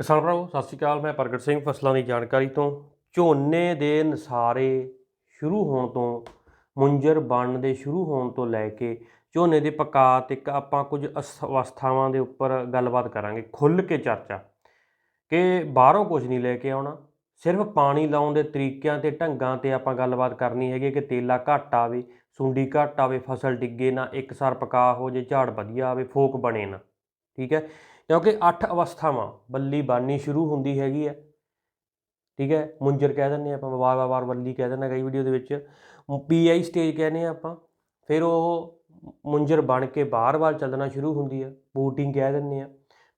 ਕਿਸਾਨ ਭਰਾਵੋ, ਸਤਿ ਸ਼੍ਰੀ ਅਕਾਲ। ਮੈਂ ਪ੍ਰਗਟ ਸਿੰਘ ਫਸਲਾਂ ਦੀ ਜਾਣਕਾਰੀ ਤੋਂ। ਝੋਨੇ ਦੇ ਨਸਾਰੇ ਸ਼ੁਰੂ ਹੋਣ ਤੋਂ, ਮੁੰਜਰ ਬਣਨ ਦੇ ਸ਼ੁਰੂ ਹੋਣ ਤੋਂ ਲੈ ਕੇ ਝੋਨੇ ਦੇ ਪਕਾ ਤੱਕ ਆਪਾਂ ਕੁਝ ਅਸ- ਅਵਸਥਾਵਾਂ ਦੇ ਉੱਪਰ ਗੱਲਬਾਤ ਕਰਾਂਗੇ ਖੁੱਲ੍ਹ ਕੇ ਚਰਚਾ। ਕਿ ਬਾਹਰੋਂ ਕੁਝ ਨਹੀਂ ਲੈ ਕੇ ਆਉਣਾ, ਸਿਰਫ ਪਾਣੀ ਲਾਉਣ ਦੇ ਤਰੀਕਿਆਂ ਤੇ ਢੰਗਾਂ ਤੇ ਆਪਾਂ ਗੱਲਬਾਤ ਕਰਨੀ ਹੈਗੀ ਕਿ ਤੇਲਾ ਘੱਟ ਆਵੇ, ਸੁੰਡੀ ਘੱਟ ਆਵੇ, ਫਸਲ ਡਿੱਗੇ ਨਾ, ਇੱਕ ਸਾਰ ਪਕਾ ਹੋ ਜੇ, ਝਾੜ ਵਧੀਆ ਆਵੇ, ਫੋਕ ਬਣੇ ਨਾ। ਠੀਕ ਹੈ? ਕਿਉਂਕਿ ਅੱਠ ਅਵਸਥਾਵਾਂ, ਬੱਲੀ ਬਾਨੀ ਸ਼ੁਰੂ ਹੁੰਦੀ ਹੈਗੀ ਹੈ। ਠੀਕ ਹੈ, ਮੁੰਜਰ ਕਹਿ ਦਿੰਦੇ ਆਪਾਂ, ਵਾਰ ਵਾਰ ਬੱਲੀ ਕਹਿ ਦਿੰਦੇ ਕਈ ਵੀਡੀਓ ਦੇ ਵਿੱਚ। ਪੀਆਈ ਸਟੇਜ ਕਹਿੰਦੇ ਆ ਆਪਾਂ, ਫਿਰ ਉਹ ਮੁੰਜਰ ਬਣ ਕੇ ਬਾਹਰ ਵੱਲ ਚੱਲਣਾ ਸ਼ੁਰੂ ਹੁੰਦੀ ਹੈ ਬੂਟਿੰਗ ਕਹਿ ਦਿੰਦੇ ਆ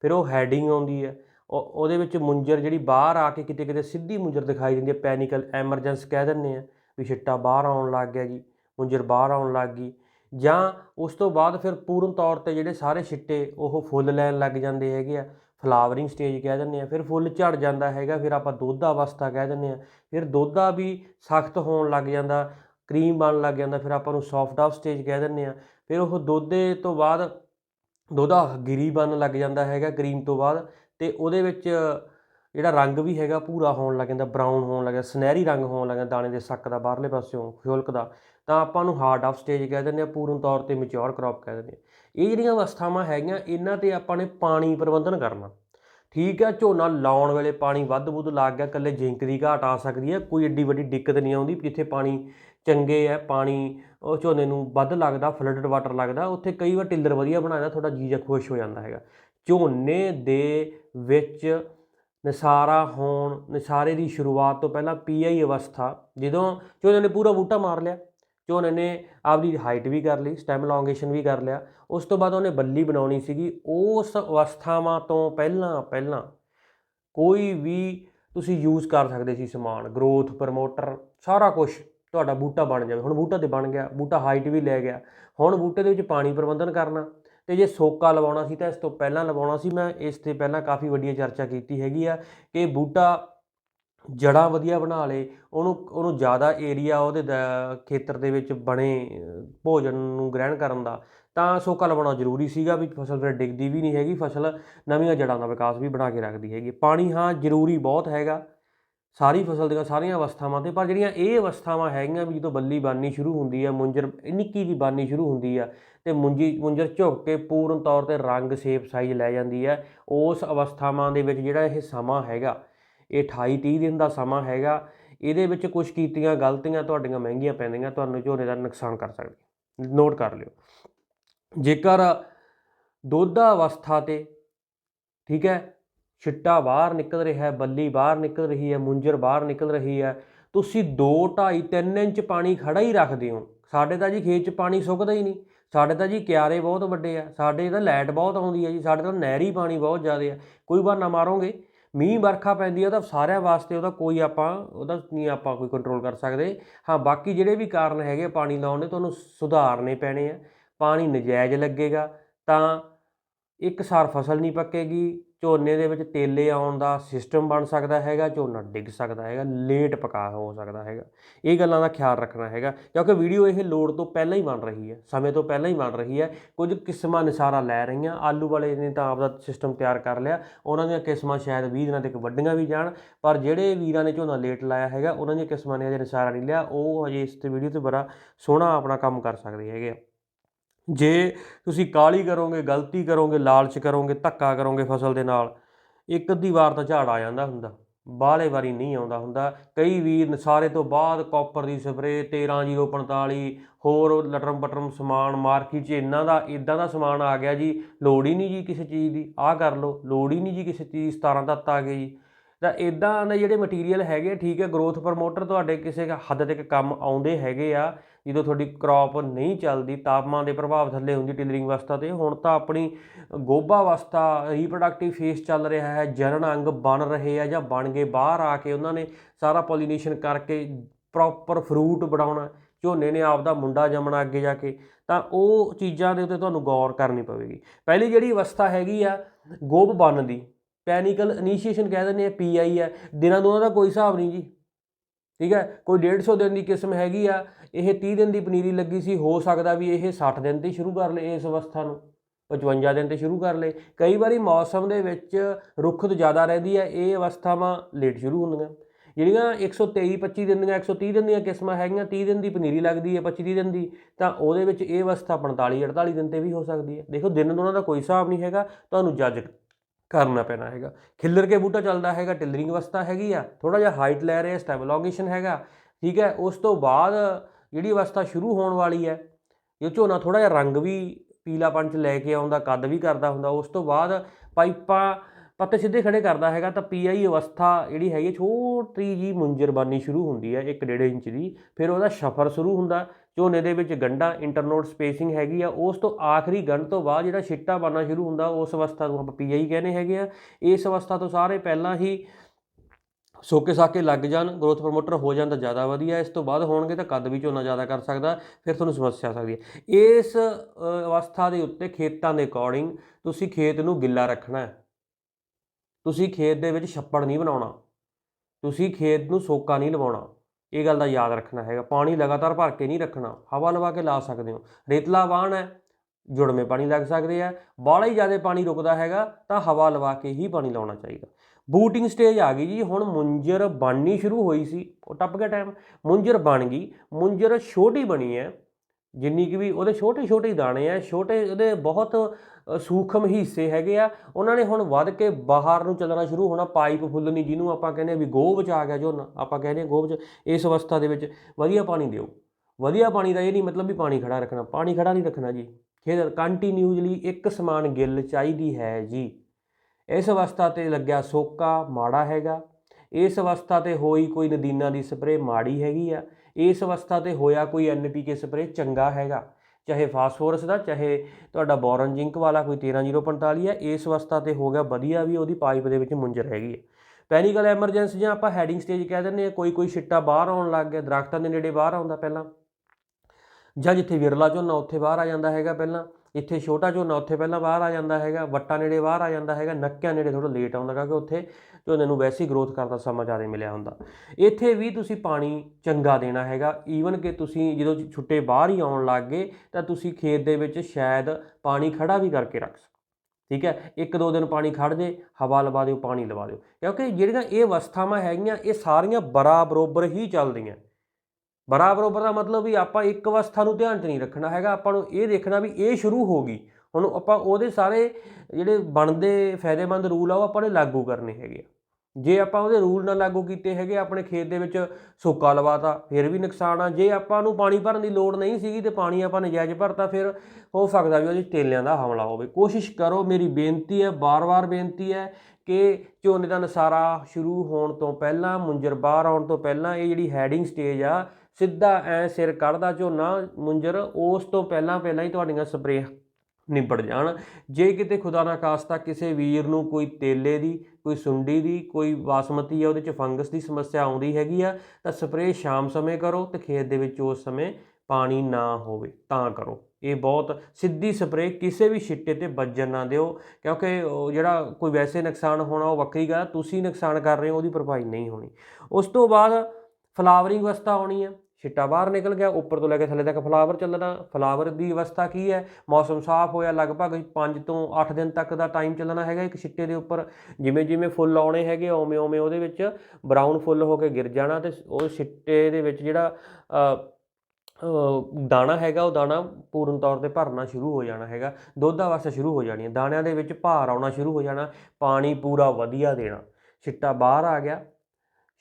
ਫਿਰ ਉਹ ਹੈਡਿੰਗ ਆਉਂਦੀ ਹੈ ਉਹਦੇ ਵਿੱਚ ਮੁੰਜਰ ਜਿਹੜੀ ਬਾਹਰ ਆ ਕੇ ਕਿਤੇ ਕਿਤੇ ਸਿੱਧੀ ਮੁੰਜਰ ਦਿਖਾਈ ਦਿੰਦੀ ਹੈ ਪੈਨਿਕਲ ਐਮਰਜੈਂਸ ਕਹਿ ਦਿੰਦੇ ਆ ਵੀ ਛਿੱਟਾ ਬਾਹਰ ਆਉਣ ਲੱਗ ਗਿਆ ਜੀ, ਮੁੰਜਰ ਬਾਹਰ ਆਉਣ ਲੱਗ ਗਈ। ਜਾਂ ਉਸ ਤੋਂ ਬਾਅਦ ਫਿਰ ਪੂਰਨ ਤੌਰ ਤੇ ਜਿਹੜੇ ਸਾਰੇ ਛਿੱਟੇ ਉਹ ਫੁੱਲ ਲੈਣ ਲੱਗ ਜਾਂਦੇ ਹੈਗੇ ਆ, ਫਲਾਵਰਿੰਗ ਸਟੇਜ ਕਹਿ ਦਿੰਦੇ ਆ, ਫਿਰ ਫੁੱਲ ਝੜ ਜਾਂਦਾ ਹੈਗਾ, ਫਿਰ ਆਪਾਂ ਦੋਧਾ ਅਵਸਥਾ ਕਹਿ ਦਿੰਦੇ ਆ, ਫਿਰ ਦੁੱਧਾ ਵੀ ਸਖਤ ਹੋਣ ਲੱਗ ਜਾਂਦਾ, ਕਰੀਮ ਬਣਨ ਲੱਗ ਜਾਂਦਾ, ਫਿਰ ਆਪਾਂ ਨੂੰ ਸੌਫਟ ਆਫ ਸਟੇਜ ਕਹਿ ਦਿੰਦੇ ਆ, ਫਿਰ ਉਹ ਦੁੱਧੇ ਤੋਂ ਬਾਅਦ ਦੁੱਧਾ ਗਿਰੀ ਬਣਨ ਲੱਗ ਜਾਂਦਾ ਹੈਗਾ ਕਰੀਮ ਤੋਂ ਬਾਅਦ ਤੇ ਉਹਦੇ ਵਿੱਚ ਜਿਹੜਾ ਰੰਗ ਵੀ ਹੈਗਾ ਪੂਰਾ ਹੋਣ ਲੱਗ ਜਾਂਦਾ ਬਰਾਊਨ ਹੋਣ ਲੱਗ ਜਾਂਦਾ, ਸੁਨਹਿਰੀ ਰੰਗ ਹੋਣ ਲੱਗ ਜਾਂਦਾ, ਦਾਣੇ ਦੇ ਸੱਕ ਦਾ, ਬਾਹਰਲੇ ਪਾਸਿਓਂ ਖੁਲਕ ਦਾ ਤਾਂ ਆਪਾਂ ਨੂੰ ਹਾਰਟ ਆਫ ਸਟੇਜ ਕਹਿ ਦਿੰਦੇ ਆ ਪੂਰਨ ਤੌਰ ਤੇ ਮੈਚੁਰ ਕ੍ਰੌਪ ਕਹਿ ਦਿੰਦੇ ਆ ਇਹ ਜਿਹੜੀਆਂ ਅਵਸਥਾਵਾਂ ਹੈਗੀਆਂ, ਇਹਨਾਂ ਤੇ ਆਪਾਂ ਨੇ ਪਾਣੀ ਪ੍ਰਬੰਧਨ ਕਰਨਾ। ਠੀਕ ਹੈ, ਝੋਨਾ ਲਾਉਣ ਵੇਲੇ ਪਾਣੀ ਵੱਧ ਬੁੱਧ ਲੱਗ ਗਿਆ ਕੱਲੇ ਜਿੰਕ ਦੀ ਘਾਟ ਆ ਸਕਦੀ ਹੈ, ਕੋਈ ਏਡੀ ਵੱਡੀ ਦਿੱਕਤ ਨਹੀਂ ਆਉਂਦੀ, ਜਿੱਥੇ ਪਾਣੀ ਚੰਗੇ ਹੈ, ਪਾਣੀ ਉਹ ਝੋਨੇ ਨੂੰ ਵੱਧ ਲੱਗਦਾ ਫਲੱਡਡ ਵਾਟਰ ਲੱਗਦਾ, ਉੱਥੇ ਕਈ ਵਾਰ ਟਿੱਲਰ ਵਧੀਆ ਬਣਾਇਆ ਤੁਹਾਡਾ ਜੀਜਾ ਖੁਸ਼ ਹੋ ਜਾਂਦਾ ਹੈਗਾ। ਝੋਨੇ ਦੇ ਵਿੱਚ ਨਸਾਰਾ ਹੋਣ, ਨਸਾਰੇ ਦੀ ਸ਼ੁਰੂਆਤ ਤੋਂ ਪਹਿਲਾਂ ਪੀਆਈ ਅਵਸਥਾ, ਜਦੋਂ ਝੋਨੇ ਨੇ ਪੂਰਾ ਬੂਟਾ ਮਾਰ ਲਿਆ ਝੋਨੇ ਨੇ ਆਪਦੀ ਹਾਈਟ ਵੀ ਕਰ ਲਈ ਸਟੈਮ ਲੌਂਗੇਸ਼ਨ ਵੀ ਕਰ ਲਿਆ। ਉਸ ਤੋਂ ਬਾਅਦ ਉਹਨੇ ਬੱਲੀ ਬਣਾਉਣੀ ਸੀਗੀ। ਉਸ ਅਵਸਥਾਵਾਂ ਤੋਂ ਪਹਿਲਾਂ ਪਹਿਲਾਂ ਕੋਈ ਵੀ ਤੁਸੀਂ ਯੂਜ਼ ਕਰ ਸਕਦੇ ਸੀ ਸਮਾਨ ਗਰੋਥ ਪ੍ਰਮੋਟਰ ਸਾਰਾ ਕੁਝ ਤੁਹਾਡਾ ਬੂਟਾ ਬਣ ਜਾਵੇ। ਹੁਣ ਬੂਟਾ ਤੇ ਬਣ ਗਿਆ, ਬੂਟਾ ਹਾਈਟ ਵੀ ਲੈ ਗਿਆ। ਹੁਣ ਬੂਟੇ ਦੇ ਵਿੱਚ ਪਾਣੀ ਪ੍ਰਬੰਧਨ ਕਰਨਾ। ਤੇ ਜੇ ਸੋਕਾ ਲਵਾਉਣਾ ਸੀ ਤਾਂ ਇਸ ਤੋਂ ਪਹਿਲਾਂ ਲਵਾਉਣਾ ਸੀ। ਮੈਂ ਇਸ ਤੇ ਪਹਿਲਾਂ ਕਾਫੀ ਵੱਡੀ ਚਰਚਾ ਕੀਤੀ ਹੈਗੀ ਆ ਕਿ ਬੂਟਾ ਜੜ੍ਹਾਂ ਵਧੀਆ ਬਣਾ ਲਏ, ਉਹਨੂੰ ਉਹਨੂੰ ਜ਼ਿਆਦਾ ਏਰੀਆ ਉਹਦੇ ਦਾ- ਖੇਤਰ ਦੇ ਵਿੱਚ ਬਣੇ ਭੋਜਨ ਨੂੰ ਗ੍ਰਹਿਣ ਕਰਨ ਦਾ, ਤਾਂ ਸੋਕਾ ਲਵਾਉਣਾ ਜ਼ਰੂਰੀ ਸੀਗਾ ਵੀ ਫਸਲ ਫਿਰ ਡਿੱਗਦੀ ਵੀ ਨਹੀਂ ਹੈਗੀ, ਫਸਲ ਨਵੀਆਂ ਜੜ੍ਹਾਂ ਦਾ ਵਿਕਾਸ ਵੀ ਬਣਾ ਕੇ ਰੱਖਦੀ ਹੈਗੀ ਪਾਣੀ ਹਾਂ, ਜ਼ਰੂਰੀ ਬਹੁਤ ਹੈਗਾ, ਸਾਰੀ ਫਸਲ ਦੀਆਂ ਸਾਰੀਆਂ ਅਵਸਥਾਵਾਂ ਤੇ, ਪਰ ਜਿਹੜੀਆਂ ਇਹ ਅਵਸਥਾਵਾਂ ਹੈਗੀਆਂ ਵੀ ਜਦੋਂ ਬੱਲੀ ਬਾਨੀ ਸ਼ੁਰੂ ਹੁੰਦੀ ਹੈ ਮੁੰਜਰ, ਨਿੱਕੀ ਜੀ ਬਾਨੀ ਸ਼ੁਰੂ ਹੁੰਦੀ ਆ, ਤੇ ਮੁੰਜੀ, ਮੁੰਜਰ ਝੁਕ ਕੇ ਪੂਰਨ ਤੌਰ ਤੇ ਰੰਗ ਸ਼ੇਪ ਸਾਈਜ਼ ਲੈ ਜਾਂਦੀ ਹੈ ਉਸ ਅਵਸਥਾਵਾਂ ਦੇ ਵਿੱਚ ਜਿਹੜਾ ਇਹ ਸਮਾਂ ਹੈਗਾ ਇਹ 28 30 ਦਿਨ ਦਾ ਸਮਾਂ ਹੈਗਾ, ਇਹਦੇ ਵਿੱਚ ਕੁਝ ਕੀਤੀਆਂ ਗਲਤੀਆਂ ਤੁਹਾਡੀਆਂ ਮਹਿੰਗੀਆਂ ਪੈਂਦੀਆਂ, ਤੁਹਾਨੂੰ ਝੋਨੇ ਦਾ ਨੁਕਸਾਨ ਕਰ ਸਕਦੀ ਨੋਟ ਕਰ ਲਿਓ। ਜੇਕਰ ਦੁੱਧ ਅਵਸਥਾ ਤੇ, ਠੀਕ ਹੈ, ਛਿੱਟਾ ਬਾਹਰ ਨਿਕਲ ਰਿਹਾ ਹੈ ਬੱਲੀ ਬਾਹਰ ਨਿਕਲ ਰਹੀ ਹੈ, ਮੁੰਜਰ ਬਾਹਰ ਨਿਕਲ ਰਹੀ ਹੈ, ਤੁਸੀਂ 2 2.5 3 ਇੰਚ ਪਾਣੀ ਖੜਾ ਹੀ ਰੱਖਦੇ ਹੋ ਸਾਡੇ ਤਾਂ ਜੀ ਖੇਤ 'ਚ ਪਾਣੀ ਸੁੱਕਦਾ ਹੀ ਨਹੀਂ। ਸਾਡੇ ਤਾਂ ਜੀ ਕਿਆਰੇ ਬਹੁਤ ਵੱਡੇ ਆ। ਸਾਡੇ ਤਾਂ ਲਾਈਟ ਬਹੁਤ ਆਉਂਦੀ ਹੈ ਜੀ। ਸਾਡੇ ਤਾਂ ਨਹਿਰੀ ਪਾਣੀ ਬਹੁਤ ਜ਼ਿਆਦਾ ਆ। ਕੋਈ ਵਾਰ ਨਾ ਮਾਰੋਗੇ? ਮੀਂਹ ਵਰਖਾ ਪੈਂਦੀ ਹੈ ਤਾਂ ਸਾਰਿਆਂ ਵਾਸਤੇ ਉਹਦਾ ਕੋਈ ਆਪਾਂ, ਉਹਦਾ ਨਹੀਂ ਆਪਾਂ ਕੋਈ ਕੰਟਰੋਲ ਕਰ ਸਕਦੇ। ਹਾਂ, ਬਾਕੀ ਜਿਹੜੇ ਵੀ ਕਾਰਨ ਹੈਗੇ ਪਾਣੀ ਲਾਉਣ ਦੇ, ਤੁਹਾਨੂੰ ਸੁਧਾਰਨੇ ਪੈਣੇ ਆ। ਪਾਣੀ ਨਜਾਇਜ਼ ਲੱਗੇਗਾ ਤਾਂ ਇੱਕ ਸਾਰ ਫਸਲ ਨਹੀਂ ਪੱਕੇਗੀ। ਝੋਨੇ ਦੇ ਵਿੱਚ ਤੇਲੇ ਆਉਣ ਦਾ ਸਿਸਟਮ ਬਣ ਸਕਦਾ ਹੈਗਾ, ਝੋਨਾ ਡਿੱਗ ਸਕਦਾ ਹੈਗਾ, ਲੇਟ ਪਕਾ ਹੋ ਸਕਦਾ ਹੈਗਾ। ਇਹ ਗੱਲਾਂ ਦਾ ਖਿਆਲ ਰੱਖਣਾ ਹੈਗਾ, ਕਿਉਂਕਿ ਵੀਡੀਓ ਇਹ ਲੋੜ ਤੋਂ ਪਹਿਲਾਂ ਹੀ ਬਣ ਰਹੀ ਹੈ, ਸਮੇਂ ਤੋਂ ਪਹਿਲਾਂ ਹੀ ਬਣ ਰਹੀ ਹੈ। ਕੁਝ ਕਿਸਮਾਂ ਨਿਸਾਰਾ ਲੈ ਰਹੀਆਂ, ਆਲੂ ਵਾਲੇ ਨੇ ਤਾਂ ਆਪਦਾ ਸਿਸਟਮ ਤਿਆਰ ਕਰ ਲਿਆ, ਉਹਨਾਂ ਦੀਆਂ ਕਿਸਮਾਂ ਸ਼ਾਇਦ 20 ਦਿਨਾਂ ਤੱਕ ਵੱਡੀਆਂ ਵੀ ਜਾਣ, ਪਰ ਜਿਹੜੇ ਵੀਰਾਂ ਨੇ ਝੋਨਾ ਲੇਟ ਲਾਇਆ ਹੈਗਾ, ਉਹਨਾਂ ਦੀਆਂ ਕਿਸਮਾਂ ਨੇ ਅਜੇ ਨਿਸਾਰਾ ਨਹੀਂ ਲਿਆ, ਉਹ ਹਜੇ ਇਸ ਤੇ ਵੀਡੀਓ ਤੇ ਬੜਾ ਸੋਹਣਾ ਆਪਣਾ ਕੰਮ ਕਰ ਸਕਦੇ ਹੈਗੇ ਆ। ਜੇ ਤੁਸੀਂ ਕਾਲੀ ਕਰੋਗੇ, ਗਲਤੀ ਕਰੋਗੇ, ਲਾਲਚ ਕਰੋਗੇ, ਧੱਕਾ ਕਰੋਗੇ ਫਸਲ ਦੇ ਨਾਲ, ਇੱਕ ਅੱਧੀ ਵਾਰ ਤਾਂ ਝਾੜ ਆ ਜਾਂਦਾ ਹੁੰਦਾ, ਬਾਹਲੇ ਵਾਰੀ ਨਹੀਂ ਆਉਂਦਾ ਹੁੰਦਾ। ਕਈ ਵੀਰ ਸਾਰੇ ਤੋਂ ਬਾਅਦ ਕਾਪਰ ਦੀ ਸਪਰੇ 13045 ਹੋਰ ਲਟਰਮ ਪਟਰਮ ਸਮਾਨ ਮਾਰਕੀਟ 'ਚ ਇਹਨਾਂ ਦਾ ਇਦਾਂ ਦਾ ਸਮਾਨ ਆ ਗਿਆ ਜੀ, ਲੋੜ ਹੀ ਨਹੀਂ ਜੀ ਕਿਸੇ ਚੀਜ਼ ਦੀ, ਆਹ ਕਰ ਲਓ, ਲੋੜ ਹੀ ਨਹੀਂ ਜੀ ਕਿਸੇ ਚੀਜ਼ 17 ਤੱਤ ਆ ਗਏ ਜੀ। ਤਾਂ ਇਦਾਂ ਦੇ ਜਿਹੜੇ ਮਟੀਰੀਅਲ ਹੈਗੇ, ਠੀਕ ਹੈ ਗਰੋਥ ਪ੍ਰਮੋਟਰ ਤੁਹਾਡੇ ਕਿਸੇ ਹੱਦ ਤੱਕ ਕੰਮ ਆਉਂਦੇ ਹੈਗੇ ਆ ਜਦੋਂ ਤੁਹਾਡੀ ਕ੍ਰੌਪ ਨਹੀਂ ਚੱਲਦੀ, ਤਾਪਮਾਨ ਦੇ ਪ੍ਰਭਾਵ ਥੱਲੇ ਹੁੰਦੀ ਟਿਲਰਿੰਗ ਅਵਸਥਾ ਤੇ, ਹੁਣ ਤਾਂ ਆਪਣੀ ਗੋਭਾ ਅਵਸਥਾ ਰੀਪਰੋਡਕਟਿਵ ਫੇਸ ਚੱਲ ਰਿਹਾ ਹੈ, ਜਨਨ ਅੰਗ ਬਣ ਰਹੇ ਆ ਜਾਂ ਬਣ ਗਏ ਬਾਹਰ ਆ ਕੇ ਉਹਨਾਂ ਨੇ ਸਾਰਾ ਪੋਲੀਨੇਸ਼ਨ ਕਰਕੇ ਪ੍ਰੋਪਰ ਫਰੂਟ ਬਣਾਉਣਾ, ਝੋਨੇ ਨੇ ਆਪਦਾ ਮੁੰਡਾ ਜੰਮਣਾ ਅੱਗੇ ਜਾ ਕੇ, ਤਾਂ ਉਹ ਚੀਜ਼ਾਂ ਦੇ ਉੱਤੇ ਤੁਹਾਨੂੰ ਗੌਰ ਕਰਨੀ ਪਵੇਗੀ। ਪਹਿਲੀ ਜਿਹੜੀ ਅਵਸਥਾ ਹੈਗੀ ਆ, ਗੋਭ ਬਣਨ ਦੀ, ਪੈਨਿਕਲ ਇਨੀਸ਼ੀਏਸ਼ਨ ਕਹਿ ਦਿੰਦੇ ਆ ਪੀਆਈ ਹੈ ਦਿਨਾਂ ਦੋਨਾਂ ਦਾ ਕੋਈ ਹਿਸਾਬ ਨਹੀਂ ਜੀ। ਠੀਕ ਹੈ? ਕੋਈ 150 ਦਿਨ ਦੀ ਕਿਸਮ ਹੈਗੀ ਆ, ਇਹ 30 ਦਿਨ ਦੀ ਪਨੀਰੀ ਲੱਗੀ ਸੀ, ਹੋ ਸਕਦਾ ਵੀ ਇਹ 60 ਦਿਨ ਤੇ ਹੀ ਸ਼ੁਰੂ ਕਰ ਲਏ ਇਸ ਅਵਸਥਾ ਨੂੰ 55 ਦਿਨ ਤੇ ਸ਼ੁਰੂ ਕਰ ਲਏ। ਕਈ ਵਾਰੀ ਮੌਸਮ ਦੇ ਵਿੱਚ ਰੁੱਖਤ ਜ਼ਿਆਦਾ ਰਹਿੰਦੀ ਹੈ ਇਹ ਅਵਸਥਾਵਾਂ ਲੇਟ ਸ਼ੁਰੂ ਹੁੰਦੀਆਂ। ਜਿਹੜੀਆਂ 123 25 ਦਿਨ ਦੀਆਂ 130 ਦਿਨ ਦੀਆਂ ਕਿਸਮਾਂ ਹੈਗੀਆਂ 30 ਦਿਨ ਦੀ ਪਨੀਰੀ ਲੱਗਦੀ ਹੈ 25 ਦਿਨ ਦੀ, ਤਾਂ ਉਹਦੇ ਵਿੱਚ ਇਹ ਅਵਸਥਾ 45 48 ਦਿਨ ਤੇ ਵੀ ਹੋ ਸਕਦੀ ਹੈ ਦੇਖੋ, ਦਿਨ ਦੋਨਾਂ ਦਾ ਕੋਈ ਹਿਸਾਬ ਨਹੀਂ ਹੈਗਾ, ਤੁਹਾਨੂੰ ਜੱਜ ਕਰਨਾ ਪੈਣਾ ਹੈਗਾ। ਖਿੱਲਰ ਕੇ ਬੂਟਾ ਚੱਲਦਾ ਹੈਗਾ, ਟਿਲਰਿੰਗ ਅਵਸਥਾ ਹੈਗੀ ਆ ਥੋੜਾ ਜਿਹਾ ਹਾਈਟ ਲੈ ਰਿਹਾ ਸਟੈਬਲਾਈਜੇਸ਼ਨ ਹੈਗਾ। ਠੀਕ ਹੈ, ਉਸ ਤੋਂ ਬਾਅਦ ਜਿਹੜੀ ਅਵਸਥਾ ਸ਼ੁਰੂ ਹੋਣ ਵਾਲੀ ਹੈ, ਇਹ ਝੋਨਾ ਥੋੜਾ ਜਿਹਾ ਰੰਗ ਵੀ ਪੀਲਾਪਣ ਚ ਲੈ ਕੇ ਆਉਂਦਾ, ਕੱਦ ਵੀ ਕਰਦਾ ਹੁੰਦਾ, ਉਸ ਤੋਂ ਬਾਅਦ ਪਾਈਪਾਂ ਪੱਤੇ ਸਿੱਧੇ ਖੜੇ ਕਰਦਾ ਹੈਗਾ ਤਾਂ ਪੀਆਈ ਅਵਸਥਾ ਜਿਹੜੀ ਹੈਗੀ ਛੋਟੀ ਜੀ ਮੁੰਜਰਬਾਨੀ ਸ਼ੁਰੂ ਹੁੰਦੀ ਹੈ 1.5 ਇੰਚ ਦੀ। ਫਿਰ ਉਹਦਾ ਸ਼ਫਰ ਸ਼ੁਰੂ ਹੁੰਦਾ, ਝੋਨੇ ਦੇ ਵਿੱਚ ਗੰਢਾਂ ਇੰਟਰਨੋਡ ਸਪੇਸਿੰਗ ਹੈਗੀ ਆ, ਉਸ ਤੋਂ ਆਖਰੀ ਗੰਢ ਤੋਂ ਬਾਅਦ ਜਿਹੜਾ ਛਿੱਟਾ ਬਣਨਾ ਸ਼ੁਰੂ ਹੁੰਦਾ, ਉਸ ਅਵਸਥਾ ਨੂੰ ਆਪਾਂ ਪੀਆਈ ਕਹਿੰਦੇ ਹੈਗੇ ਆ। ਇਸ ਅਵਸਥਾ ਤੋਂ ਸਾਰੇ ਪਹਿਲਾਂ ਹੀ ਸੋਕੇ ਸਾਕੇ ਲੱਗ ਜਾਣ ਗਰੋਥ ਪ੍ਰਮੋਟਰ ਹੋ ਜਾਣ ਤਾਂ ਜ਼ਿਆਦਾ ਵਧੀਆ, ਇਸ ਤੋਂ ਬਾਅਦ ਹੋਣਗੇ ਤਾਂ ਕੱਦ ਵੀ ਝੋਨਾ ਜ਼ਿਆਦਾ ਕਰ ਸਕਦਾ, ਫਿਰ ਤੁਹਾਨੂੰ ਸਮੱਸਿਆ ਆ ਸਕਦੀ ਹੈ। ਇਸ ਅਵਸਥਾ ਦੇ ਉੱਤੇ ਖੇਤਾਂ ਦੇ ਅਕੋਰਡਿੰਗ ਤੁਸੀਂ ਖੇਤ ਨੂੰ ਗਿੱਲਾ ਰੱਖਣਾ ਹੈ। ਤੁਸੀਂ ਖੇਤ ਦੇ ਵਿੱਚ ਛੱਪੜ ਨਹੀਂ ਬਣਾਉਣਾ। ਤੁਸੀਂ ਖੇਤ ਨੂੰ ਸੋਕਾ ਨਹੀਂ ਲਵਾਉਣਾ। ਇਹ ਗੱਲ ਦਾ ਯਾਦ ਰੱਖਣਾ ਹੈਗਾ। ਪਾਣੀ ਲਗਾਤਾਰ ਭਰ ਕੇ ਨਹੀਂ ਰੱਖਣਾ। ਹਵਾ ਲਵਾ ਕੇ ਲਾ ਸਕਦੇ ਹੋ। ਰੇਤਲਾ ਵਾਹਣ ਹੈ। ਜੁੜਵੇਂ ਪਾਣੀ ਲੱਗ ਸਕਦੇ ਆ। ਬਾਹਲਾ ਹੀ ਜ਼ਿਆਦਾ ਪਾਣੀ ਰੁਕਦਾ ਹੈਗਾ, ਤਾਂ ਹਵਾ ਲਵਾ ਕੇ ਹੀ ਪਾਣੀ ਲਾਉਣਾ ਚਾਹੀਦਾ। ਬੂਟਿੰਗ ਸਟੇਜ ਆ ਗਈ ਜੀ। ਹੁਣ ਮੁੰਜਰ ਬਣਨੀ ਸ਼ੁਰੂ ਹੋਈ ਸੀ। ਉਹ ਟੱਪ ਗਿਆ ਟਾਈਮ ਮੁੰਜਰ ਬਣ ਗਈ। ਮੁੰਜਰ ਛੋਟੀ ਬਣੀ ਹੈ। ਜਿੰਨੀ ਕਿ ਵੀ ਉਹਦੇ ਛੋਟੇ ਛੋਟੇ ਦਾਣੇ ਆ, ਛੋਟੇ ਉਹਦੇ ਬਹੁਤ ਸੂਖਮ ਹਿੱਸੇ ਹੈਗੇ ਆ। ਉਹਨਾਂ ਨੇ ਹੁਣ ਵੱਧ ਕੇ ਬਾਹਰ ਨੂੰ ਚੱਲਣਾ ਸ਼ੁਰੂ, ਹੋਣਾ ਪਾਈਪ ਫੁੱਲਣੀ ਜਿਹਨੂੰ ਆਪਾਂ ਕਹਿੰਦੇ ਆ ਵੀ ਗੋਭ ਚ ਆ ਗਿਆ ਝੋਨਾ ਆਪਾਂ ਕਹਿੰਦੇ ਆ ਗੋਭ ਚ ਇਸ ਅਵਸਥਾ ਦੇ ਵਿੱਚ ਵਧੀਆ ਪਾਣੀ ਦਿਓ। ਵਧੀਆ ਪਾਣੀ ਦਾ ਇਹ ਨਹੀਂ ਮਤਲਬ ਵੀ ਪਾਣੀ ਖੜਾ ਰੱਖਣਾ, ਪਾਣੀ ਖੜਾ ਨਹੀਂ ਰੱਖਣਾ ਜੀ। ਖੇਤ ਕੰਟੀਨਿਊਸਲੀ ਇੱਕ ਸਮਾਨ ਗਿੱਲ ਚਾਹੀਦੀ ਹੈ ਜੀ। ਇਸ ਅਵਸਥਾ ਤੇ ਲੱਗਿਆ ਸੋਕਾ ਮਾੜਾ ਹੈਗਾ। ਇਸ ਅਵਸਥਾ ਤੇ ਹੋਈ ਕੋਈ ਨਦੀਨਾ ਦੀ ਸਪਰੇਅ ਮਾੜੀ ਹੈਗੀ ਆ। ਇਸ ਅਵਸਥਾ ਤੇ ਹੋਇਆ ਕੋਈ ਐਨਪੀਕੇ ਸਪਰੇਅ? ਚੰਗਾ ਹੈਗਾ। ਚਾਹੇ ਫਾਸਫੋਰਸ ਦਾ, ਚਾਹੇ ਤੁਹਾਡਾ ਬੋਰਨ ਜ਼ਿੰਕ ਵਾਲਾ, ਕੋਈ 13045 ਹੈ, ਇਸ ਅਵਸਥਾ ਤੇ ਹੋ ਗਿਆ ਵਧੀਆ ਵੀ ਉਹਦੀ ਪਾਈਪ ਦੇ ਵਿੱਚ ਮੁੰਜਰ ਹੈਗੀ ਹੈ। ਪੈਨੀਕਲ ਐਮਰਜੈਂਸੀ ਜਾਂ ਆਪਾਂ ਹੈਡਿੰਗ ਸਟੇਜ ਕਹਿ ਦਿੰਦੇ ਆ ਕੋਈ ਕੋਈ ਛਿੱਟਾ ਬਾਹਰ ਆਉਣ ਲੱਗ ਗਿਆ, ਦਰਖਤਾਂ ਦੇ ਨੇੜੇ ਬਾਹਰ ਆਉਂਦਾ ਪਹਿਲਾਂ। ਜਾਂ ਜਿੱਥੇ ਵਿਰਲਾ ਝੋਨਾ, ਉੱਥੇ ਬਾਹਰ ਆ ਜਾਂਦਾ ਹੈਗਾ ਪਹਿਲਾਂ। ਇੱਥੇ ਛੋਟਾ ਝੋਨਾ ਉੱਥੇ ਪਹਿਲਾਂ ਬਾਹਰ ਆ ਜਾਂਦਾ ਹੈਗਾ, ਵੱਟਾਂ ਨੇੜੇ ਬਾਹਰ ਆ ਜਾਂਦਾ ਹੈਗਾ, ਨੱਕਿਆਂ ਨੇੜੇ ਥੋੜਾ ਲੇਟ ਆਉਂਦਾ ਕਿਉਂਕਿ ਉੱਥੇ ਝੋਨੇ ਨੂੰ ਵੈਸੀ ਗਰੋਥ ਕਰਦਾ ਸਮਾਂ ਜ਼ਿਆਦਾ ਮਿਲਿਆ ਹੁੰਦਾ। ਇੱਥੇ ਵੀ ਤੁਸੀਂ ਪਾਣੀ ਚੰਗਾ ਦੇਣਾ ਹੈਗਾ ਈਵਨ ਕਿ ਤੁਸੀਂ ਜਦੋਂ ਛੁੱਟੇ ਬਾਹਰ ਹੀ ਆਉਣ ਲੱਗ ਗਏ, ਤਾਂ ਤੁਸੀਂ ਖੇਤ ਦੇ ਵਿੱਚ ਸ਼ਾਇਦ ਪਾਣੀ ਖੜਾ ਵੀ ਕਰਕੇ ਰੱਖ ਸਕੋ। ਠੀਕ ਹੈ, ਇੱਕ ਦੋ ਦਿਨ ਪਾਣੀ ਖੜ ਜੇ, ਹਵਾ ਲਵਾ ਦਿਓ, ਪਾਣੀ ਲਵਾ ਦਿਓ। ਕਿਉਂਕਿ ਜਿਹੜੀਆਂ ਇਹ ਅਵਸਥਾਵਾਂ ਹੈਗੀਆਂ, ਇਹ ਸਾਰੀਆਂ ਬਰਾਬਰ ਹੀ ਚੱਲਦੀਆਂ। ਬਰਾਬਰ ਦਾ ਮਤਲਬ ਵੀ ਆਪਾਂ ਇੱਕ ਅਵਸਥਾ ਨੂੰ ਧਿਆਨ 'ਚ ਨਹੀਂ ਰੱਖਣਾ ਹੈਗਾ, ਆਪਾਂ ਨੂੰ ਇਹ ਦੇਖਣਾ ਵੀ ਇਹ ਸ਼ੁਰੂ ਹੋ ਗਈ। ਹੁਣ ਆਪਾਂ ਉਹਦੇ ਸਾਰੇ ਜਿਹੜੇ ਬਣਦੇ ਫਾਇਦੇਮੰਦ ਰੂਲ ਆ, ਉਹ ਆਪਾਂ ਨੇ ਲਾਗੂ ਕਰਨੇ ਹੈਗੇ ਆ। ਜੇ ਆਪਾਂ ਉਹਦੇ ਰੂਲ ਨਾ ਲਾਗੂ ਕੀਤੇ ਹੈਗੇ, ਆਪਣੇ ਖੇਤ ਦੇ ਵਿੱਚ ਸੋਕਾ ਲਵਾਤਾ, ਫਿਰ ਵੀ ਨੁਕਸਾਨ ਆ। ਜੇ ਆਪਾਂ ਨੂੰ ਪਾਣੀ ਭਰਨ ਦੀ ਲੋੜ ਨਹੀਂ ਸੀਗੀ ਤੇ ਪਾਣੀ ਆਪਾਂ ਨਜਾਇਜ਼ ਭਰਤਾ, ਫਿਰ ਹੋ ਸਕਦਾ ਵੀ ਉਹਦੇ 'ਚ ਤੇਲਿਆਂ ਦਾ ਹਮਲਾ ਹੋਵੇ। ਕੋਸ਼ਿਸ਼ ਕਰੋ, ਮੇਰੀ ਬੇਨਤੀ ਹੈ ਬਾਰ-ਬਾਰ ਬੇਨਤੀ ਹੈ ਕਿ ਝੋਨੇ ਦਾ ਨਸਾਰਾ ਸ਼ੁਰੂ ਹੋਣ ਤੋਂ ਪਹਿਲਾਂ, ਮੁੰਜਰ ਬਾਹਰ ਆਉਣ ਤੋਂ ਪਹਿਲਾਂ ਇਹ ਜਿਹੜੀ ਹੈਡਿੰਗ ਸਟੇਜ ਆ, ਸਿੱਧਾ ਐ ਸਿਰ ਕੱਢਦਾ ਝੋਨਾ, ਮੁੰਜਰ ਉਸ ਤੋਂ ਪਹਿਲਾਂ ਪਹਿਲਾਂ ਹੀ ਤੁਹਾਡੀਆਂ ਸਪਰੇਅ ਨਿਬੜ ਜਾਣ। ਜੇ ਕਿਤੇ ਖੁਦਾ ਨਾ ਕਾਸਤਾ ਕਿਸੇ ਵੀਰ ਨੂੰ ਕੋਈ ਤੇਲੇ ਦੀ, ਕੋਈ ਸੁੰਡੀ ਦੀ, ਕੋਈ ਬਾਸਮਤੀ ਆ, ਉਹਦੇ ਚ ਫੰਗਸ ਦੀ ਸਮੱਸਿਆ ਆਉਂਦੀ ਹੈਗੀ ਆ, ਤਾਂ ਸਪਰੇਅ ਸ਼ਾਮ ਸਮੇਂ ਕਰੋ ਤੇ ਖੇਤ ਦੇ ਵਿੱਚ ਉਸ ਸਮੇਂ ਪਾਣੀ ਨਾ ਹੋਵੇ, ਤਾਂ ਕਰੋ। ਇਹ ਬਹੁਤ ਸਿੱਧੀ ਸਪਰੇਅ ਕਿਸੇ ਵੀ ਛਿੱਟੇ ਤੇ ਵੱਜਣ ਨਾ ਦਿਓ, ਕਿਉਂਕਿ ਉਹ ਜਿਹੜਾ ਕੋਈ ਵੈਸੇ ਨੁਕਸਾਨ ਹੋਣਾ ਉਹ ਵੱਖਰੀ ਗੱਲ ਤੁਸੀਂ ਨੁਕਸਾਨ ਕਰ ਰਹੇ ਹੋ, ਉਹਦੀ ਭਰਪਾਈ ਨਹੀਂ ਹੋਣੀ। ਉਸ ਤੋਂ ਬਾਅਦ ਫਲਾਵਰਿੰਗ ਅਵਸਥਾ ਆਉਣੀ ਹੈ ਛਿੱਟਾ ਬਾਹਰ ਨਿਕਲ ਗਿਆ, ਉੱਪਰ ਤੋਂ ਲੈ ਕੇ ਥੱਲੇ ਤੱਕ ਫਲਾਵਰ ਚੱਲਣਾ, ਫਲਾਵਰ ਦੀ ਅਵਸਥਾ ਕੀ ਹੈ? ਮੌਸਮ ਸਾਫ਼ ਹੋਇਆ ਲਗਭਗ 5 ਤੋਂ 8 ਦਿਨ ਤੱਕ ਦਾ ਟਾਈਮ ਚੱਲਣਾ ਹੈਗਾ ਇੱਕ ਛਿੱਟੇ ਦੇ ਉੱਪਰ। ਜਿਵੇਂ ਜਿਵੇਂ ਫੁੱਲ ਆਉਣੇ ਹੈਗੇ ਓਵੇਂ ਓਵੇਂ ਉਹਦੇ ਵਿੱਚ ਬਰਾਊਨ ਫੁੱਲ ਹੋ ਕੇ ਗਿਰ ਜਾਣਾ ਤੇ ਉਹ ਛਿੱਟੇ ਦੇ ਵਿੱਚ ਜਿਹੜਾ ਦਾਣਾ ਹੈਗਾ, ਉਹ ਦਾਣਾ ਪੂਰਨ ਤੌਰ ਤੇ ਭਰਨਾ ਸ਼ੁਰੂ ਹੋ ਜਾਣਾ ਹੈਗਾ। ਦੁੱਧ ਅਵਸਥਾ ਸ਼ੁਰੂ ਹੋ ਜਾਣੀ ਹੈ। ਦਾਣਿਆਂ ਦੇ ਵਿੱਚ ਭਾਰ ਆਉਣਾ ਸ਼ੁਰੂ ਹੋ ਜਾਣਾ। ਪਾਣੀ ਪੂਰਾ ਵਧੀਆ ਦੇਣਾ। ਛਿੱਟਾ ਬਾਹਰ ਆ ਗਿਆ।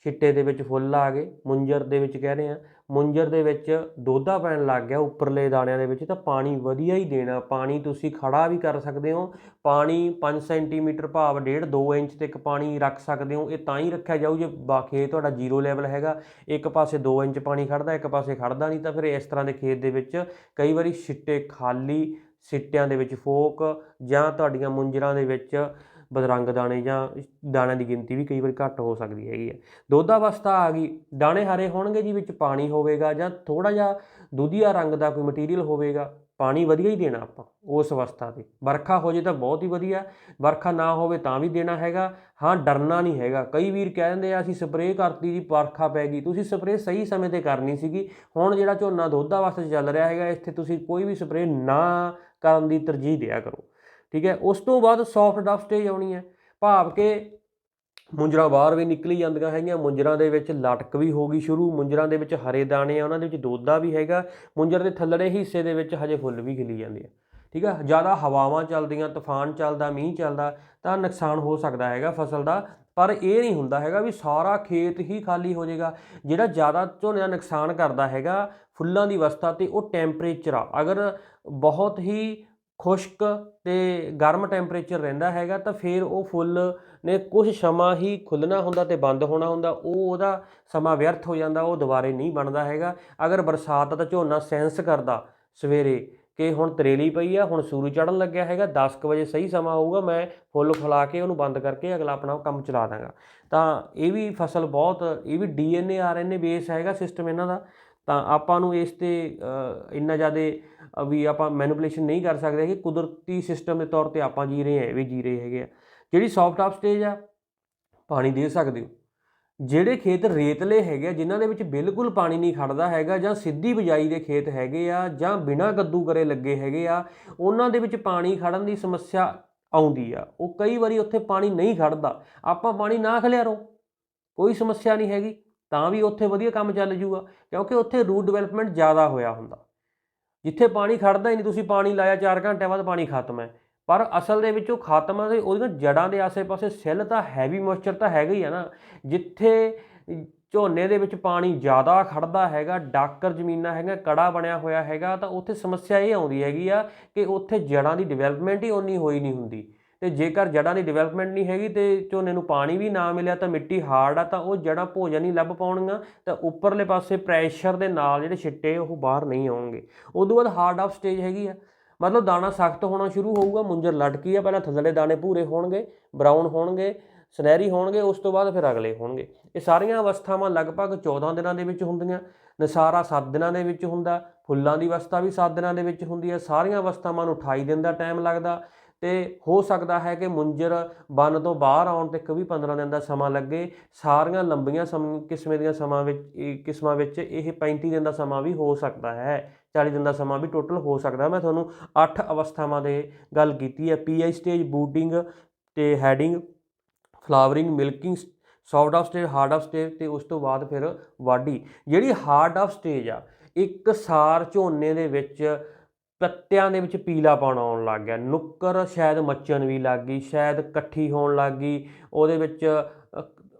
ਛਿੱਟੇ ਦੇ ਵਿੱਚ ਫੁੱਲ ਆ ਗਏ, ਮੁੰਜਰ ਦੇ ਵਿੱਚ ਕਹਿ ਰਹੇ ਆ ਮੁੰਜਰ ਦੇ ਵਿੱਚ ਦੋਧਾ ਪੈਣ ਲੱਗ ਗਿਆ ਉੱਪਰਲੇ ਦਾਣਿਆਂ ਦੇ ਵਿੱਚ, ਤਾਂ ਪਾਣੀ ਵਧੀਆ ਹੀ ਦੇਣਾ, ਪਾਣੀ ਤੁਸੀਂ ਖੜਾ ਵੀ ਕਰ ਸਕਦੇ ਹੋ, ਪਾਣੀ 5 ਸੈਂਟੀਮੀਟਰ ਭਾਵ 1.5 2 ਇੰਚ ਤੱਕ ਪਾਣੀ ਰੱਖ ਸਕਦੇ ਹੋ, ਇਹ ਤਾਂ ਹੀ ਰੱਖਿਆ ਜਾਊ ਜੇ ਬਾਕੀ ਤੁਹਾਡਾ ਜ਼ੀਰੋ ਲੈਵਲ ਹੈਗਾ, ਇੱਕ ਪਾਸੇ 2 ਇੰਚ ਪਾਣੀ ਖੜਦਾ ਇੱਕ ਪਾਸੇ ਖੜਦਾ ਨਹੀਂ, ਤਾਂ ਫਿਰ ਇਸ ਤਰ੍ਹਾਂ ਦੇ ਖੇਤ ਦੇ ਵਿੱਚ ਕਈ ਵਾਰੀ ਛਿੱਟੇ ਖਾਲੀ ਸਿੱਟਿਆਂ ਦੇ ਵਿੱਚ ਫੋਕ ਜਾਂ ਤੁਹਾਡੀਆਂ ਮੁੰਜਰਾਂ ਦੇ ਵਿੱਚ ਬਦਰੰਗ ਦਾਣੇ ਜਾਂ ਦਾਣਿਆਂ ਦੀ ਗਿਣਤੀ ਵੀ ਕਈ ਵਾਰੀ ਘੱਟ ਹੋ ਸਕਦੀ ਹੈਗੀ ਹੈ। ਦੁੱਧ ਅਵਸਥਾ ਆ ਗਈ। ਦਾਣੇ ਹਰੇ ਹੋਣਗੇ ਜੀ, ਵਿੱਚ ਪਾਣੀ ਹੋਵੇਗਾ ਜਾਂ ਥੋੜਾ ਜਿਹਾ ਦੁਧੀਆ ਰੰਗ ਦਾ ਕੋਈ ਮਟੀਰੀਅਲ ਹੋਵੇਗਾ। ਪਾਣੀ ਵਧੀਆ ਹੀ ਦੇਣਾ ਆਪਾਂ ਉਸ ਅਵਸਥਾ ਤੇ। ਵਰਖਾ ਹੋ ਜੇ ਤਾਂ ਬਹੁਤ ਹੀ ਵਧੀਆ। ਵਰਖਾ ਨਾ ਹੋਵੇ ਤਾਂ ਵੀ ਦੇਣਾ ਹੈਗਾ। ਹਾਂ, ਡਰਨਾ ਨਹੀਂ ਹੈਗਾ। ਕਈ ਵੀਰ ਕਹਿ ਦਿੰਦੇ ਆ, ਅਸੀਂ ਸਪਰੇਅ ਕਰਤੀ ਜੀ, ਵਰਖਾ ਪੈ ਗਈ। ਤੁਸੀਂ ਸਪਰੇਅ ਸਹੀ ਸਮੇਂ ਤੇ ਕਰਨੀ ਸੀਗੀ। ਹੁਣ ਜਿਹੜਾ ਝੋਨਾ ਦੁੱਧ ਵਾਸਤੇ ਚੱਲ ਰਿਹਾ ਹੈਗਾ, ਇੱਥੇ ਤੁਸੀਂ ਕੋਈ ਵੀ ਸਪਰੇਅ ਨਾ ਕਰਨ ਦੀ ਤਰਜੀਹ ਦਿਆ ਕਰੋ। ਠੀਕ ਹੈ? ਉਸ ਤੋਂ ਬਾਅਦ ਸੌਫਟ ਡਫ ਸਟੇਜ ਆਉਣੀ ਹੈ। ਭਾਵ ਕਿ ਮੁੰਜਰਾ ਬਾਹਰ ਵੀ ਨਿਕਲੀ ਜਾਂਦੀਆਂ ਹੈਗੀਆਂ, ਮੁੰਜਰਾਂ ਦੇ ਵਿੱਚ ਲਟਕ ਵੀ ਹੋ ਗਈ ਸ਼ੁਰੂ, ਮੁੰਜਰਾਂ ਦੇ ਵਿੱਚ ਹਰੇ ਦਾਣੇ ਆ, ਉਹਨਾਂ ਦੇ ਵਿੱਚ ਦੋਦਾ ਵੀ ਹੈਗਾ, ਮੁੰਜਰ ਦੇ ਥੱਲੜੇ ਹਿੱਸੇ ਦੇ ਵਿੱਚ ਹਜੇ ਫੁੱਲ ਵੀ ਖਿਲੀ ਜਾਂਦੇ ਆ। ਠੀਕ ਆ? ਜ਼ਿਆਦਾ ਹਵਾਵਾਂ ਚੱਲਦੀਆਂ, ਤੂਫਾਨ ਚੱਲਦਾ, ਮੀਂਹ ਚੱਲਦਾ, ਤਾਂ ਨੁਕਸਾਨ ਹੋ ਸਕਦਾ ਹੈਗਾ ਫਸਲ ਦਾ, ਪਰ ਇਹ ਨਹੀਂ ਹੁੰਦਾ ਹੈਗਾ ਵੀ ਸਾਰਾ ਖੇਤ ਹੀ ਖਾਲੀ ਹੋ ਜਾਏਗਾ। ਜਿਹੜਾ ਜ਼ਿਆਦਾ ਝੋਨੇ ਦਾ ਨੁਕਸਾਨ ਕਰਦਾ ਹੈਗਾ ਫੁੱਲਾਂ ਦੀ ਅਵਸਥਾ ਤੇ ਉਹ ਟੈਂਪਰੇਚਰ ਆ। ਅਗਰ ਬਹੁਤ ਹੀ ਖੁਸ਼ਕ ਤੇ ਗਰਮ ਟੈਂਪਰੇਚਰ ਰਹਿੰਦਾ ਹੈਗਾ ਤਾਂ ਫਿਰ ਉਹ ਫੁੱਲ ਨੇ ਕੁਝ ਸਮਾਂ ਹੀ ਖੁੱਲਣਾ ਹੁੰਦਾ ਤੇ ਬੰਦ ਹੋਣਾ ਹੁੰਦਾ, ਉਹ ਉਹਦਾ ਸਮਾਂ ਵਿਅਰਥ ਹੋ ਜਾਂਦਾ, ਉਹ ਦੁਬਾਰੇ ਨਹੀਂ ਬਣਦਾ ਹੈਗਾ। ਅਗਰ ਬਰਸਾਤ ਦਾ ਝੋਨਾ ਸੈਂਸ ਕਰਦਾ ਸਵੇਰੇ ਕਿ ਹੁਣ ਤਰੇਲੀ ਪਈ ਆ, ਹੁਣ ਸੂਰਜ ਚੜ੍ਹਨ ਲੱਗਿਆ ਹੈਗਾ 10 ਕੁ ਵਜੇ ਸਹੀ ਸਮਾਂ ਹੋਊਗਾ, ਮੈਂ ਫੁੱਲ ਫੁਲਾ ਕੇ ਉਹਨੂੰ ਬੰਦ ਕਰਕੇ ਅਗਲਾ ਆਪਣਾ ਕੰਮ ਚਲਾ ਦਾਂਗਾ ਤਾਂ ਇਹ ਵੀ ਫਸਲ ਬਹੁਤ, ਇਹ ਵੀ ਡੀਐਨਏ ਆਰਐਨਏ ਬੇਸ ਹੈਗਾ ਸਿਸਟਮ ਇਹਨਾਂ ਦਾ। ਤਾਂ ਆਪਾਂ ਨੂੰ ਇਸ ਤੇ ਇੰਨਾ ਜ਼ਿਆਦਾ ਵੀ ਆਪਾਂ ਮੈਨੀਪੂਲੇਸ਼ਨ ਨਹੀਂ ਕਰ ਸਕਦੇ ਕਿ ਕੁਦਰਤੀ ਸਿਸਟਮ ਦੇ ਤੌਰ ਤੇ ਆਪਾਂ ਜੀ ਰਹੇ ਹਾਂ ਵੀ ਜੀ ਰਹੇ ਹੈਗੇ ਆ। ਜਿਹੜੀ ਸੌਫਟ ਆਫ ਸਟੇਜ ਆ, ਪਾਣੀ ਦੇ ਸਕਦੇ ਹੋ। ਜਿਹੜੇ ਖੇਤ ਰੇਤਲੇ ਹੈਗੇ ਆ, ਜਿਨ੍ਹਾਂ ਦੇ ਵਿੱਚ ਬਿਲਕੁਲ ਪਾਣੀ ਨਹੀਂ ਖੜਦਾ ਹੈਗਾ, ਜਾਂ ਸਿੱਧੀ ਬਿਜਾਈ ਦੇ ਖੇਤ ਹੈਗੇ ਆ, ਜਾਂ ਬਿਨਾਂ ਕੱਦੂ ਕਰੇ ਲੱਗੇ ਹੈਗੇ ਆ, ਉਹਨਾਂ ਦੇ ਵਿੱਚ ਪਾਣੀ ਖੜਨ ਦੀ ਸਮੱਸਿਆ ਆਉਂਦੀ ਆ। ਉਹ ਕਈ ਵਾਰੀ ਉੱਥੇ ਪਾਣੀ ਨਹੀਂ ਖੜਦਾ। ਆਪਾਂ ਪਾਣੀ ਨਾ ਖਲਿਆਰੋ। ਕੋਈ ਸਮੱਸਿਆ ਨਹੀਂ ਹੈਗੀ। ਤਾਂ ਵੀ ਉੱਥੇ ਵਧੀਆ ਕੰਮ ਚੱਲ ਜੂਗਾ, ਕਿਉਂਕਿ ਉੱਥੇ ਰੂਟ ਡਿਵੈਲਪਮੈਂਟ ਜ਼ਿਆਦਾ ਹੋਇਆ ਹੁੰਦਾ। ਜਿੱਥੇ ਪਾਣੀ ਖੜਦਾ ਹੀ ਨਹੀਂ, ਤੁਸੀਂ ਪਾਣੀ ਲਾਇਆ 4 ਘੰਟੇ ਬਾਅਦ ਪਾਣੀ ਖਤਮ ਹੈ। ਪਰ ਅਸਲ ਦੇ ਵਿੱਚ ਉਹ ਖਤਮ ਹੈ ਤੇ ਉਹਦੀਆਂ ਜੜਾਂ ਦੇ ਆਸੇ-ਪਾਸੇ ਸੈੱਲ ਤਾਂ ਹੈਵੀ ਮੋਇਸਚਰ ਤਾਂ ਹੈਗਾ ਹੀ ਆ ਨਾ। ਜਿੱਥੇ ਝੋਨੇ ਦੇ ਵਿੱਚ ਪਾਣੀ ਜ਼ਿਆਦਾ ਖੜਦਾ ਹੈਗਾ, ਡਾਕਰ ਜ਼ਮੀਨਾਂ ਹੈਗਾ ਕੜਾ ਬਣਿਆ ਹੋਇਆ ਹੈਗਾ, ਤਾਂ ਉੱਥੇ ਸਮੱਸਿਆ ਇਹ ਆਉਂਦੀ ਹੈਗੀ ਆ ਕਿ ਉੱਥੇ ਜੜਾਂ ਦੀ ਡਿਵੈਲਪਮੈਂਟ ਹੀ ਓਨੀ ਹੋਈ ਨਹੀਂ ਹੁੰਦੀ। ਤੇ ਜੇਕਰ ਜੜਾਂ ਦੀ ਡਿਵੈਲਪਮੈਂਟ ਨਹੀਂ ਹੈਗੀ ਤੇ ਝੋਨੇ ਨੂੰ ਪਾਣੀ ਵੀ ਨਾ ਮਿਲਿਆ ਤਾਂ ਮਿੱਟੀ ਹਾਰਡ ਆ, ਤਾਂ ਉਹ ਜੜਾਂ ਭੋਜਨ ਨਹੀਂ ਲੱਭ ਪਾਉਣਗੀਆਂ। ਤਾਂ ਉੱਪਰਲੇ ਪਾਸੇ ਪ੍ਰੈਸ਼ਰ ਦੇ ਨਾਲ ਜਿਹੜੇ ਛਿੱਟੇ ਉਹ ਬਾਹਰ ਨਹੀਂ ਆਉਣਗੇ। ਉਦੋਂ ਬਾਅਦ ਹਾਰਡ ਆਫ ਸਟੇਜ ਹੈਗੀ ਆ। ਮਤਲਬ ਦਾਣਾ ਸਖਤ ਹੋਣਾ ਸ਼ੁਰੂ ਹੋਊਗਾ, ਮੁੰਜਰ ਲਟਕੀ ਆ, ਪਹਿਲਾਂ ਥੱਲੜੇ ਦਾਣੇ ਭੂਰੇ ਹੋਣਗੇ ਬਰਾਊਨ ਹੋਣਗੇ, ਸੁਨਹਿਰੀ ਹੋਣਗੇ, ਉਸ ਤੋਂ ਬਾਅਦ ਫਿਰ ਅਗਲੇ ਹੋਣਗੇ। ਇਹ ਸਾਰੀਆਂ ਅਵਸਥਾਵਾਂ ਲਗਭਗ 14 ਦਿਨਾਂ ਦੇ ਵਿੱਚ ਹੁੰਦੀਆਂ। ਨਸਾਰਾ 7 ਦਿਨਾਂ ਦੇ ਵਿੱਚ ਹੁੰਦਾ, ਫੁੱਲਾਂ ਦੀ ਅਵਸਥਾ ਵੀ 7 ਦਿਨਾਂ ਦੇ ਵਿੱਚ ਹੁੰਦੀ ਹੈ ਸਾਰੀਆਂ ਅਵਸਥਾਵਾਂ ਨੂੰ 28 ਦਿਨ ਦਾ ਟਾਈਮ ਲੱਗਦਾ। ਤੇ ਹੋ ਸਕਦਾ ਹੈ ਕਿ ਮੁੰਜਰ ਬਨ ਤੋਂ ਬਾਹਰ ਆਉਣ ਤੱਕ ਵੀ 15 ਦਿਨ ਦਾ ਸਮਾਂ ਲੱਗੇ। ਸਾਰੀਆਂ ਲੰਬੀਆਂ ਸਮ, ਕਿਸਮੇ ਦੀਆਂ ਸਮਾਂ ਵਿੱਚ ਕਿਸਮਾਂ ਵਿੱਚ ਇਹ 35 ਦਿਨ ਦਾ ਸਮਾਂ ਵੀ ਹੋ ਸਕਦਾ ਹੈ। 40 ਦਿਨ ਦਾ ਸਮਾਂ ਵੀ ਟੋਟਲ ਹੋ ਸਕਦਾ। ਮੈਂ ਤੁਹਾਨੂੰ 8 ਅਵਸਥਾਵਾਂ ਦੇ ਗੱਲ ਕੀਤੀ ਹੈ। ਪੀਆਈ ਸਟੇਜ, ਬੂਟਿੰਗ ਤੇ heading, flowering, milking, soft off stage, hard off stage ਤੇ ਉਸ ਤੋਂ ਬਾਅਦ ਫਿਰ ਵਾਢੀ। ਜਿਹੜੀ ਹਾਰਡ ਆਫ ਸਟੇਜ ਆ, ਇੱਕ ਸਾਰ ਝੋਨੇ ਦੇ ਵਿੱਚ ਪੱਤਿਆਂ ਦੇ ਵਿੱਚ ਪੀਲਾਪਣ ਆਉਣ ਲੱਗ ਗਿਆ। ਨੁੱਕਰ ਸ਼ਾਇਦ ਮੱਚਣ ਵੀ ਲੱਗ ਗਈ, ਸ਼ਾਇਦ ਇਕੱਠੀ ਹੋਣ ਲੱਗ ਗਈ, ਉਹਦੇ ਵਿੱਚ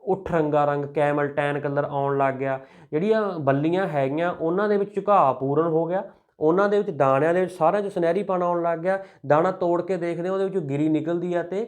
ਉੱਠ ਰੰਗਾ ਰੰਗ, ਕੈਮਲ ਟੈਨ ਕਲਰ ਆਉਣ ਲੱਗ ਗਿਆ। ਜਿਹੜੀਆਂ ਬੱਲੀਆਂ ਹੈਗੀਆਂ, ਉਹਨਾਂ ਦੇ ਵਿੱਚ ਝੁਕਾਅ ਪੂਰਨ ਹੋ ਗਿਆ। ਉਹਨਾਂ ਦੇ ਵਿੱਚ ਦਾਣਿਆਂ ਦੇ ਵਿੱਚ ਸਾਰਿਆਂ 'ਚ ਸੁਨਹਿਰੀਪਣ ਆਉਣ ਲੱਗ ਗਿਆ। ਦਾਣਾ ਤੋੜ ਕੇ ਦੇਖਦੇ ਉਹਦੇ ਵਿੱਚੋਂ ਗਿਰੀ ਨਿਕਲਦੀ ਆ ਤੇ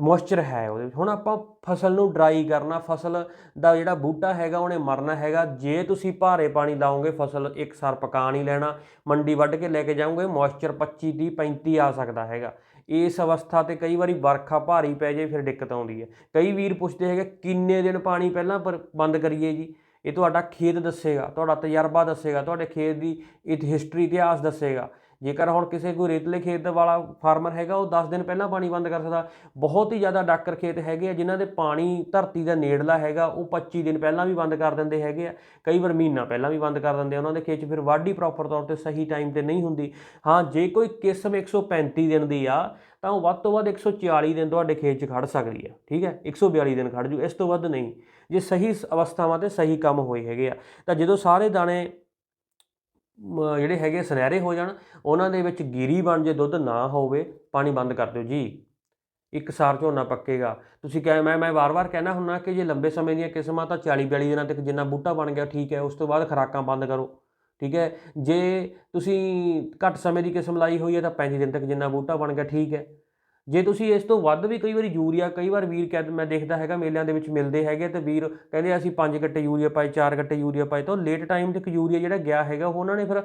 ਮੋਇਸਚਰ ਹੈ ਉਹਦੇ ਵਿੱਚ। ਹੁਣ ਆਪਾਂ ਫਸਲ ਨੂੰ ਡਰਾਈ ਕਰਨਾ, ਫਸਲ ਦਾ ਜਿਹੜਾ ਬੂਟਾ ਹੈਗਾ, ਉਹਨੇ ਮਰਨਾ ਹੈਗਾ। ਜੇ ਤੁਸੀਂ ਭਾਰੇ ਪਾਣੀ ਲਾਓਗੇ, ਫਸਲ ਇੱਕ ਸਾਰ ਪਕਾ ਨਹੀਂ ਲੈਣਾ। ਮੰਡੀ ਵੱਢ ਕੇ ਲੈ ਕੇ ਜਾਓਗੇ, ਮੋਇਸਚਰ 25 30 35 ਆ ਸਕਦਾ ਹੈਗਾ। ਇਸ ਅਵਸਥਾ ਤੇ ਕਈ ਵਾਰੀ ਵਰਖਾ ਭਾਰੀ ਪੈ ਜੇ ਫਿਰ ਦਿੱਕਤ ਆਉਂਦੀ ਹੈ। ਕਈ ਵੀਰ ਪੁੱਛਦੇ ਹੈਗੇ, ਕਿੰਨੇ ਦਿਨ ਪਾਣੀ ਪਹਿਲਾਂ ਪਰ ਬੰਦ ਕਰੀਏ ਜੀ? ਇਹ ਤੁਹਾਡਾ ਖੇਤ ਦੱਸੇਗਾ, ਤੁਹਾਡਾ ਤਜਰਬਾ ਦੱਸੇਗਾ, ਤੁਹਾਡੇ ਖੇਤ ਦੀ ਇਤ ਹਿਸਟਰੀ ਇਤਿਹਾਸ ਦੱਸੇਗਾ। ਜੇਕਰ ਹੁਣ ਕਿਸੇ ਕੋਈ ਰੇਤਲੇ ਖੇਤ ਵਾਲਾ ਫਾਰਮਰ ਹੈਗਾ, ਉਹ 10 ਦਿਨ ਪਹਿਲਾਂ ਪਾਣੀ ਬੰਦ ਕਰ ਸਕਦਾ। ਬਹੁਤ ਹੀ ਜ਼ਿਆਦਾ ਡਾਕਰ ਖੇਤ ਹੈਗੇ ਆ, ਜਿਨ੍ਹਾਂ ਦੇ ਪਾਣੀ ਧਰਤੀ ਦਾ ਨੇੜਲਾ ਹੈਗਾ, ਉਹ 25 ਦਿਨ ਪਹਿਲਾਂ ਵੀ ਬੰਦ ਕਰ ਦਿੰਦੇ ਹੈਗੇ ਆ। ਕਈ ਵਾਰ ਮਹੀਨਾ ਪਹਿਲਾਂ ਵੀ ਬੰਦ ਕਰ ਦਿੰਦੇ ਆ, ਉਹਨਾਂ ਦੇ ਖੇਤ 'ਚ ਫਿਰ ਵਾਢੀ ਪ੍ਰੋਪਰ ਤੌਰ ਤੇ ਸਹੀ ਟਾਈਮ ਤੇ ਨਹੀਂ ਹੁੰਦੀ। ਹਾਂ, ਜੇ ਕੋਈ ਕਿਸਮ 135 ਦਿਨ ਦੀ ਆ, ਤਾਂ ਉਹ ਵੱਧ ਤੋਂ ਵੱਧ 140 ਦਿਨ ਤੁਹਾਡੇ ਖੇਤ 'ਚ ਖੜ ਸਕਦੀ ਆ, ਠੀਕ ਹੈ? 142 ਦਿਨ ਖੜ ਜੂ, ਇਸ ਤੋਂ ਵੱਧ ਨਹੀਂ। ਜੇ ਸਹੀ ਸ- ਅਵਸਥਾਵਾਂ ਤੇ ਸਹੀ ਕੰਮ ਹੋਏ ਹੈਗੇ ਆ, ਤਾਂ ਜਦੋਂ ਸਾਰੇ ਦਾਣੇ ਜਿਹੜੇ ਹੈਗੇ ਸੁਨਹਿਰੇ ਹੋ ਜਾਣ, ਉਹਨਾਂ ਦੇ ਵਿੱਚ ਗਿਰੀ ਬਣ ਜੇ, ਦੁੱਧ ਨਾ ਹੋਵੇ, ਪਾਣੀ ਬੰਦ ਕਰ ਦਿਓ ਜੀ। ਇੱਕ ਸਾਰ ਝੋਨਾ ਪੱਕੇਗਾ। ਤੁਸੀਂ ਕਹੇ, ਮੈਂ ਮੈਂ ਵਾਰ-ਵਾਰ ਕਹਿਣਾ ਹੁੰਨਾ ਕਿ ਜੇ ਲੰਬੇ ਸਮੇਂ ਦੀਆਂ ਕਿਸਮਾਂ ਤਾਂ 40 42 ਦਿਨਾਂ ਤੱਕ ਜਿੰਨਾ ਬੂਟਾ ਬਣ ਗਿਆ, ਠੀਕ ਹੈ, ਉਸ ਤੋਂ ਬਾਅਦ ਖੁਰਾਕਾਂ ਬੰਦ ਕਰੋ, ਠੀਕ ਹੈ। ਜੇ ਤੁਸੀਂ ਘੱਟ ਸਮੇਂ ਦੀ ਕਿਸਮ ਲਾਈ ਹੋਈ ਹੈ, ਤਾਂ 35 ਦਿਨ ਤੱਕ ਜਿੰਨਾ ਬੂਟਾ ਬਣ ਗਿਆ, ਠੀਕ ਹੈ। ਜੇ ਤੁਸੀਂ ਇਸ ਤੋਂ ਵੱਧ ਵੀ ਕਈ ਵਾਰੀ ਯੂਰੀਆ ਕਈ ਵਾਰ ਵੀਰ ਕਹਿ ਮੈਂ ਦੇਖਦਾ ਹੈਗਾ ਮੇਲਿਆਂ ਦੇ ਵਿੱਚ ਮਿਲਦੇ ਹੈਗੇ ਤੇ ਵੀਰ ਕਹਿੰਦੇ ਅਸੀਂ 5 ਗੱਟੇ ਯੂਰੀਆ ਪਾਏ 4 ਗੱਟੇ ਯੂਰੀਆ ਪਾਏ ਤਾਂ ਲੇਟ ਟਾਈਮ ਤੱਕ ਯੂਰੀਆ ਜਿਹੜਾ ਗਿਆ ਹੈਗਾ ਉਹਨਾਂ ਨੇ ਫਿਰ ਅ,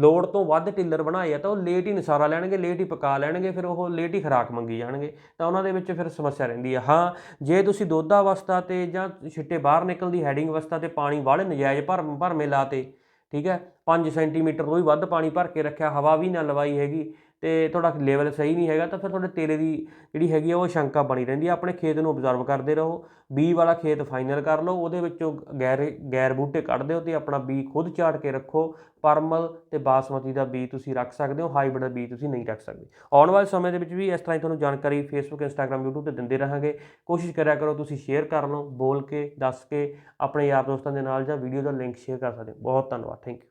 ਲੋੜ ਤੋਂ ਵੱਧ ਟਿੱਲਰ ਬਣਾਏ ਆ ਤਾਂ ਉਹ ਲੇਟ ਹੀ ਨਸਾਰਾ ਲੈਣਗੇ ਲੇਟ ਹੀ ਪਕਾ ਲੈਣਗੇ ਫਿਰ ਉਹ ਲੇਟ ਹੀ ਖਰਾਕ ਮੰਗੀ ਜਾਣਗੇ। ਤਾਂ ਉਹਨਾਂ ਦੇ ਵਿੱਚ ਫਿਰ ਸਮੱਸਿਆ ਰਹਿੰਦੀ ਆ। ਹਾਂ ਜੇ ਤੁਸੀਂ ਦੋਧਾ ਅਵਸਥਾ ਤੇ ਜਾਂ ਛਿੱਟੇ ਬਾਹਰ ਨਿਕਲਦੀ ਹੈਡਿੰਗ ਅਵਸਥਾ ਤੇ ਪਾਣੀ ਵਾਲੇ ਨਜਾਇਜ਼ ਭਰ ਭਰਮੇ ਲਾਤੇ ਠੀਕ ਹੈ 5 ਸੈਂਟੀਮੀਟਰ ਤੋਂ ਵੀ ਵੱਧ ਪਾਣੀ ਭਰ ਕੇ ਰੱਖਿਆ ਹਵਾ ਵੀ ਨਾ ਲਵਾਈ ਹੈਗੀ ਤੇ ਤੁਹਾਡਾ ਲੈਵਲ ਸਹੀ ਨਹੀਂ ਹੈਗਾ, ਤਾਂ ਫਿਰ ਤੁਹਾਡੇ ਤੇਲੇ ਦੀ ਜਿਹੜੀ ਹੈਗੀ ਆ, ਉਹ ਸ਼ੰਕਾ ਬਣੀ ਰਹਿੰਦੀ ਆ। ਆਪਣੇ ਖੇਤ ਨੂੰ ਅਬਜ਼ਰਵ ਕਰਦੇ ਰਹੋ। ਬੀ ਵਾਲਾ ਖੇਤ ਫਾਈਨਲ ਕਰ ਲਓ, ਉਹਦੇ ਵਿੱਚੋਂ ਗੈਰ ਗੈਰ ਬੂਟੇ ਕੱਢ ਦਿਓ ਤੇ ਆਪਣਾ ਬੀ ਖੁਦ ਝਾੜ ਕੇ ਰੱਖੋ। ਪਰਮਲ ਤੇ ਬਾਸਮਤੀ ਦਾ ਬੀ ਤੁਸੀਂ ਰੱਖ ਸਕਦੇ ਹੋ ਹਾਈਬ੍ਰਿਡ ਦਾ ਬੀ ਤੁਸੀਂ ਨਹੀਂ ਰੱਖ ਸਕਦੇ। ਆਉਣ ਵਾਲੇ ਸਮੇਂ ਦੇ ਵਿੱਚ ਵੀ ਇਸ ਤਰ੍ਹਾਂ ਹੀ ਤੁਹਾਨੂੰ ਜਾਣਕਾਰੀ ਫੇਸਬੁੱਕ ਇੰਸਟਾਗ੍ਰam YouTube ਤੇ ਦਿੰਦੇ ਰਹਾਂਗੇ। ਕੋਸ਼ਿਸ਼ ਕਰਿਆ ਕਰੋ ਤੁਸੀਂ ਸ਼ੇਅਰ ਕਰ ਲਓ, ਬੋਲ ਕੇ, ਦੱਸ ਕੇ, ਆਪਣੇ ਯਾਰ ਦੋਸਤਾਂ ਦੇ ਨਾਲ ਜਾਂ ਵੀਡੀਓ ਦਾ ਲਿੰਕ ਸ਼ੇਅਰ ਕਰ ਸਕਦੇ ਹੋ। ਬਹੁਤ ਧੰਨਵਾਦ ਥੈਂਕ ਯੂ